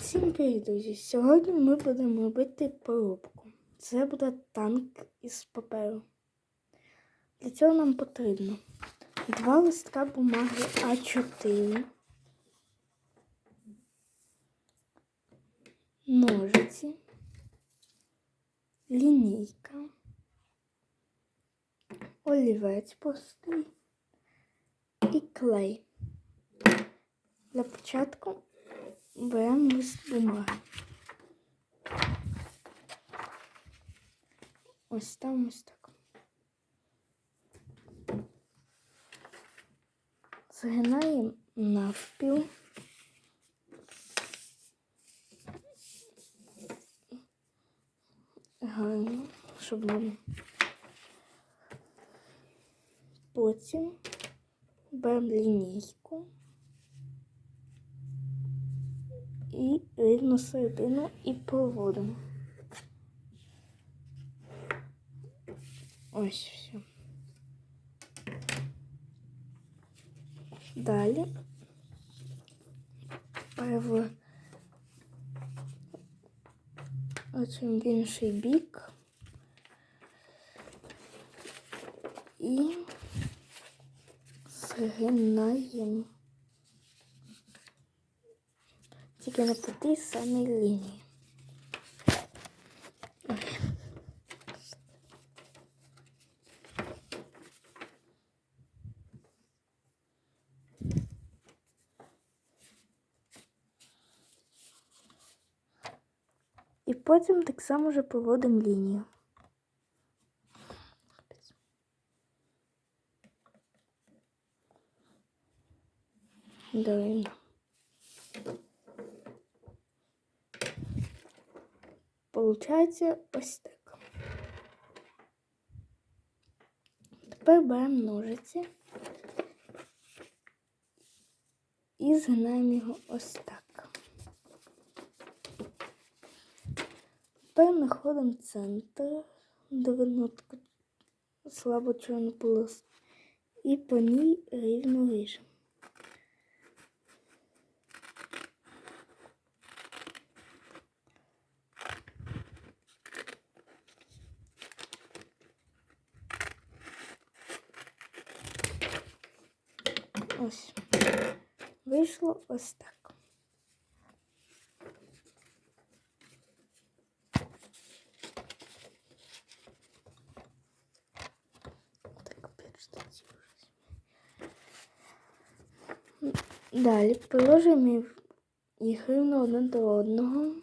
Всім привіт, друзі! Сьогодні ми будемо робити поробку. Це буде танк із паперу. Для цього нам потрібно два листка бумаги А4, ножиці, лінійка, олівець простий і клей. Для початку беремо лист бумаги. Ось там ось так. Згинаємо навпіл. Гарно, нам. Потім беремо лінійку. І рівну середину і проводимо. Ось все. Далі переворачуємо в інший бік і згинаємо. Тільки не по тій самій лінії. І потім так само вже проводимо лінію. Дивно. Получається ось так. Тепер беремо ножиці і згинаємо його ось так. Тепер знаходимо центр, де слабо чорну полосу, і по ній рівно ріжемо. Ось. Вийшло ось так. Так, Далі положимо їх рівно один до одного.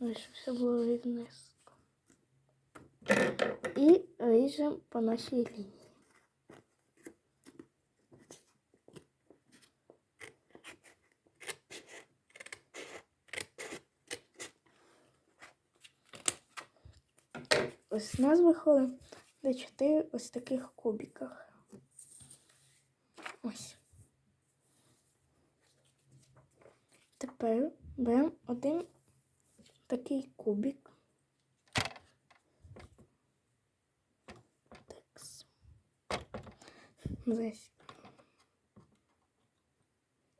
Ось все було рівнеско. І ріжемо по нашій лінії. Ось у нас виходить до 4 ось таких кубиках. Ось. Тепер беремо один такий. Десь.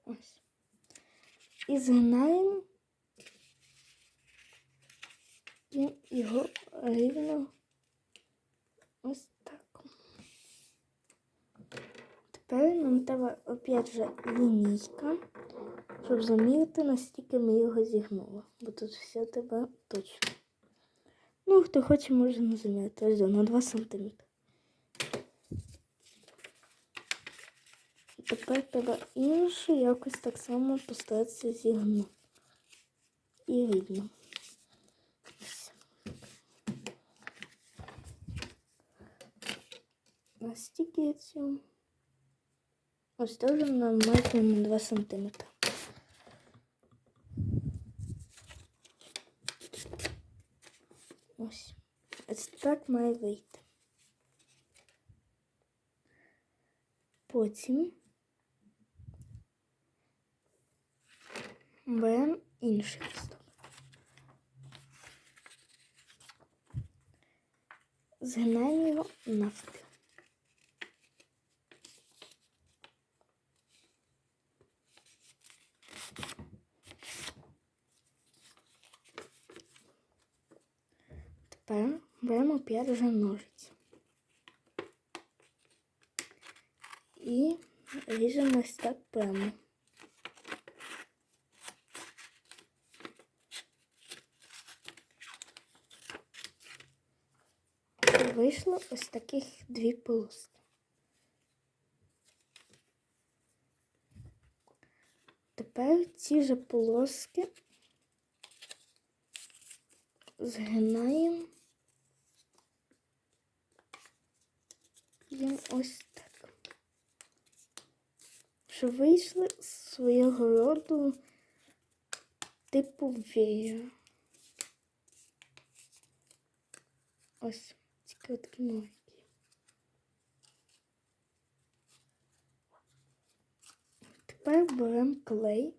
Ось. І згинаємо і його рівно ось так. Тепер нам треба опять же лінійка, щоб замірити, настільки ми його зігнули. Бо тут все тебе точно. Ну, хто хоче, може не замірити. Ось на 2 см. Тепер треба інше якось так само постаратися зігнути. І рівно. Настільки цю. Ось теж на максимум 2 см. Ось. Ось так має вийти. Потім беремо інший листок. Згинаємо його навпіл. Тепер беремо 5 вже ножиць. І ріжемо ось так прямо. Вийшло ось таких дві полоски. Тепер ці же полоски згинаємо їм ось так. Щоб вийшли з свого роду типу веєр. Ось тільки такі маленькі. Тепер беремо клей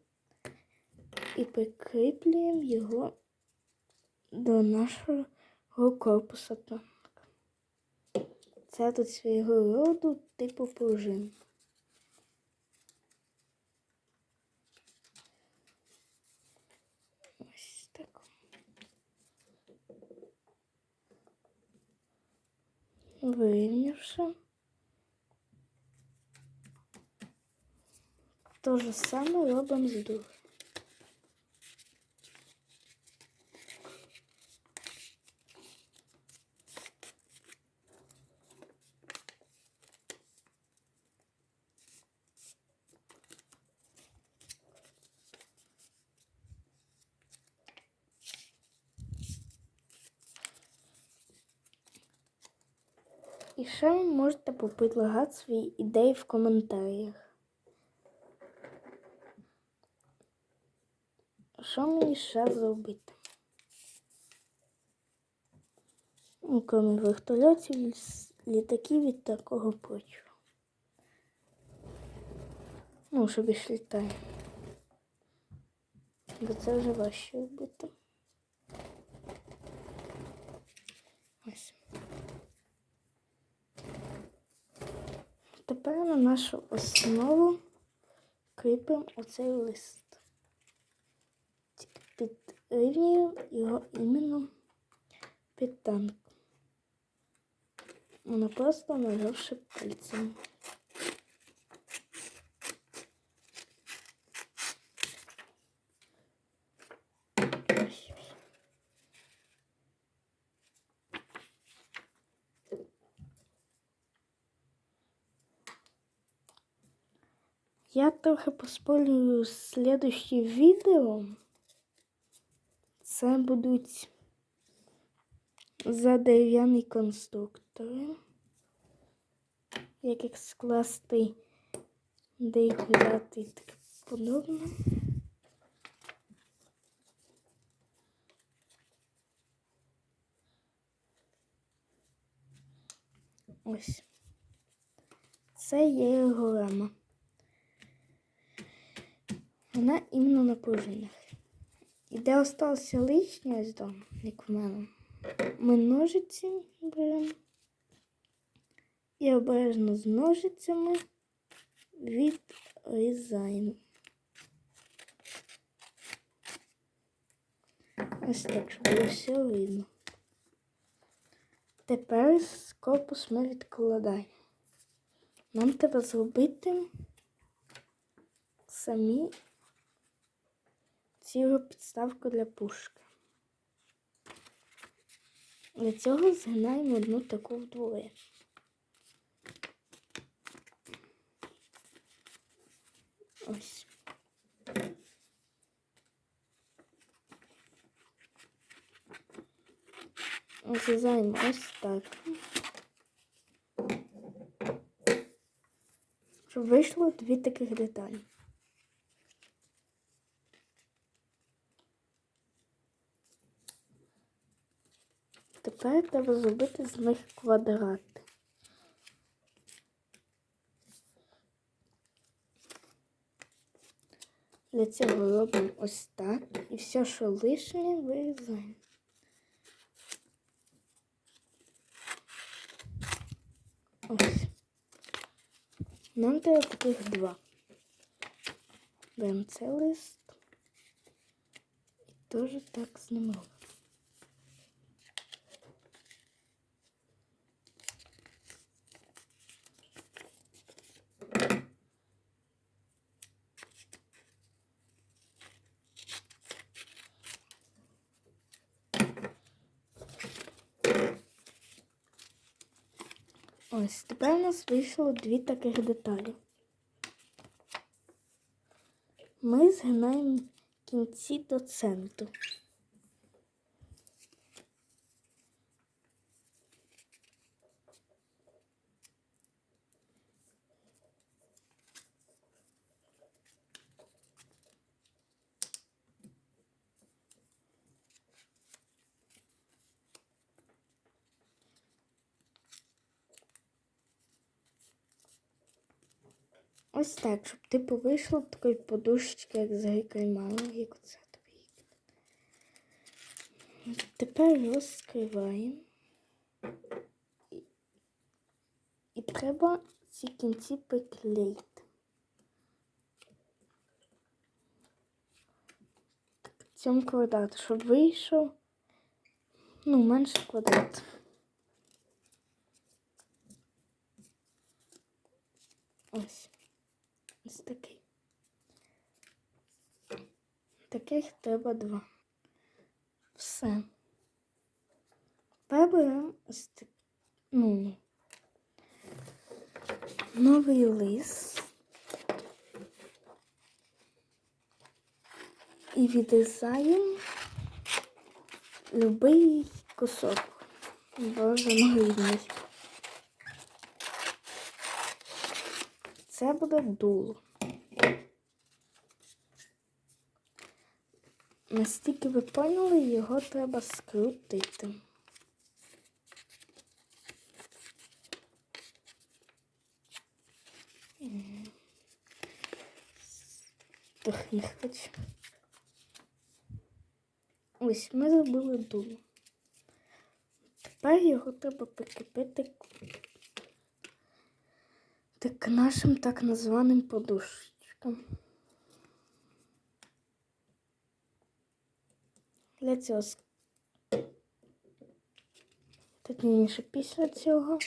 і прикріплюємо його до нашого корпуса танка. Це тут свого роду типу пружин. Ось так. Вирівнявши. То же саме робимо з другим. І ще ви можете попредлагати свої ідеї в коментарях. Що мені ще зробити? Ну, крім вертольотів, літаків і такого прочого. Ну, щоб ж літає. Бо це вже важче робити. Ось. Тепер на нашу основу кріпимо оцей лист. Тільки підрівнюємо його іменно під танк. Воно просто нажавши пальцем. Ось. Я трохи поспорю слідущі відео. Це будуть за дерев'яні конструктори. Як їх скласти, де їх і так подобне. Ось. Це є його рама. Вона іменно на пружинах. І де осталося лишнє, ось там, як в мене. Ми ножиці беремо і обережно з ножицями відрізаємо. Ось так, щоб було все видно. Тепер корпус ми відкладаємо. Нам треба зробити самі цілу підставку для пушки. Для цього згинаємо одну таку вдвоє. Ось. Зрізаємо ось так. Щоб вийшло дві таких деталі. Тепер треба зробити з них квадрати. Для цього робимо ось так і все, що лишнє, вирізаємо. Ось. Нам треба таких два. Беремо цей лист. теж так з ним робимо. Ось тепер у нас вийшло дві таких деталі. Ми згинаємо кінці до центру. Ось так, щоб типу вийшло такої подушечки, як з грикаймала, як оце тобі. Тепер розкриваємо. І, і треба ці кінці приклеїти. Цьому квадрату, щоб вийшов ну, менше квадрат. Ось. Ось такий. Таких треба два. Все. Беремо ось так. Ну, новий лист. І відрізаємо любий кусок. Бажано рівний. Це буде дуло. Настільки ви поняли, його треба скрутити. Трохи не хочу. Ось ми зробили дуло. Тепер його треба прикріпити к нашим так названим подушечкам. Для цього точніше після цього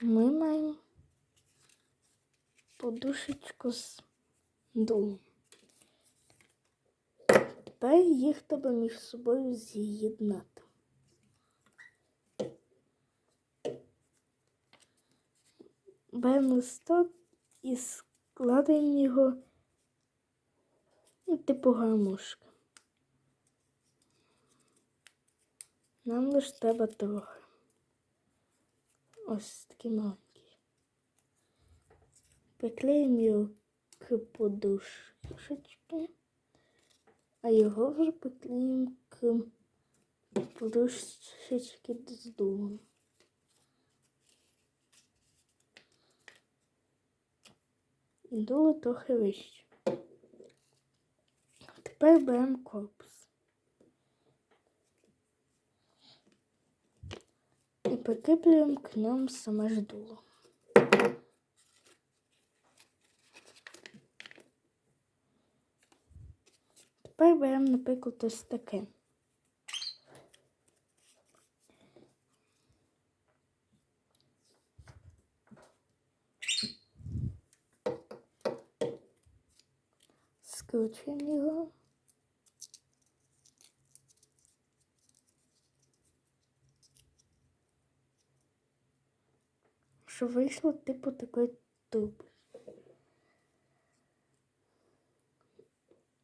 ми маємо подушечку з дулом. Тепер їх треба між собою з'єднати. Беремо листок і складаємо його ну, типу гармошка. Нам лише треба трохи. Ось такий маленький. Приклеїмо його к подушечці, а його вже приклеїмо к подушечці з дулом. І дуло трохи вище. Тепер беремо корпус. І прикріплюємо к ньому саме ж дуло. Тепер беремо, наприклад, ось таке. Скручуємо його. Щоб вийшло типу такої труби.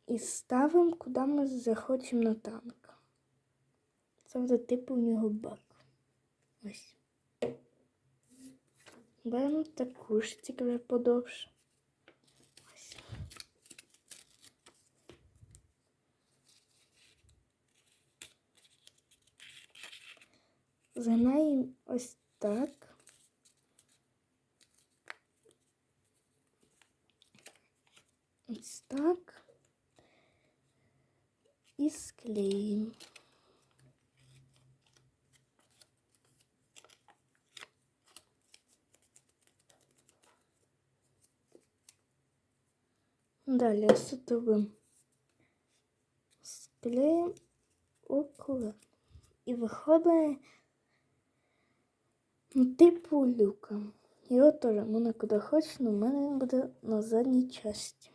І ставимо, куди ми захочемо на танк. Це буде типу у нього бак. Ось. Беремо таку ж тільки подовше. Згинаємо ось так. Ось так. І склеїмо. Далі робимо склеїмо около. І виходить типу люка. Його теж можна куди хочеш, але в мене він буде на задній часті.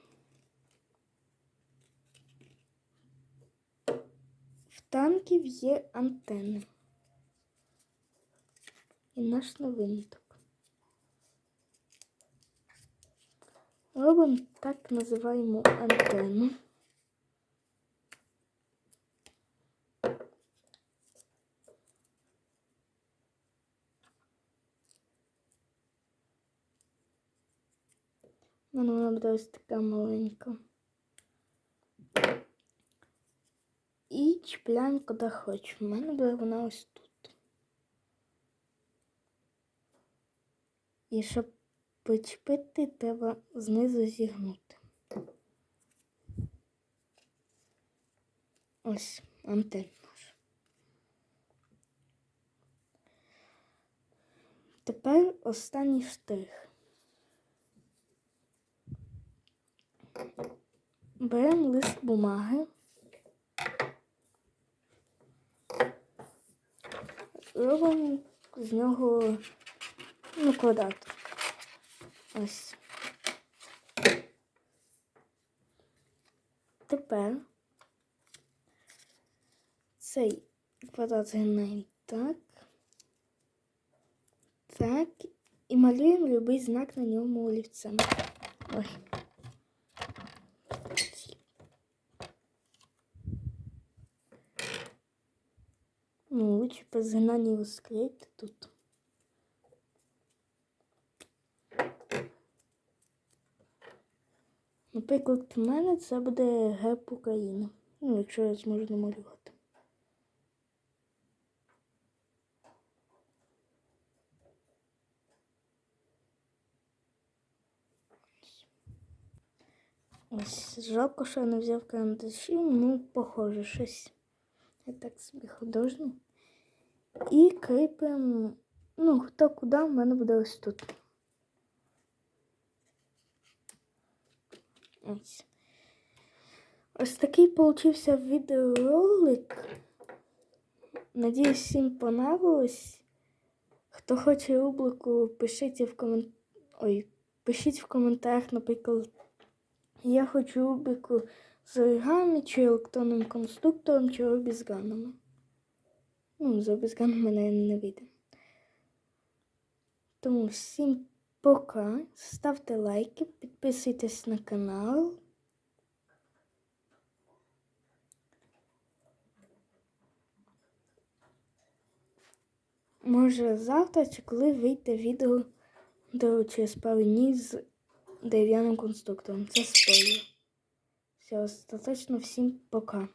В танків є антени. І наш новинток. Робимо так називаємо антенну. У вона буде ось така маленька. І чіпляємо куди хочемо. У мене буде вона ось тут. І щоб почепити, треба знизу зігнути. Ось антенна наша. Тепер останній штрих. Беремо лист бумаги. Робимо з нього ну, квадрат. Ось. Тепер цей квадрат згинаємо так. Так. І малюємо любий знак на ньому олівцем. Ой. Лучше по згинанню його тут. Наприклад, в мене це буде герб України. Ну, якщо я зможу намалювати. Ось, жалко, що я не взяв карандаші, ну, похоже, щось. Я так собі художник. І кріпимо, ну, хто куди, в мене буде ось тут. Ось. Ось такий получився відеоролик. Надіюсь, всім понравилось. Хто хоче рубрику, пишіть в комент... Ой, пишіть в коментарях, наприклад, я хочу рубрику з оригамі, чи електронним конструктором, чи обізганами. Ну, з обізганами мене не вийде. Тому всім пока. Ставте лайки, підписуйтесь на канал. Може завтра чи коли вийде відео до через пару днів з дерев'яним конструктором. Це спойлер. Все, остаточно всім пока.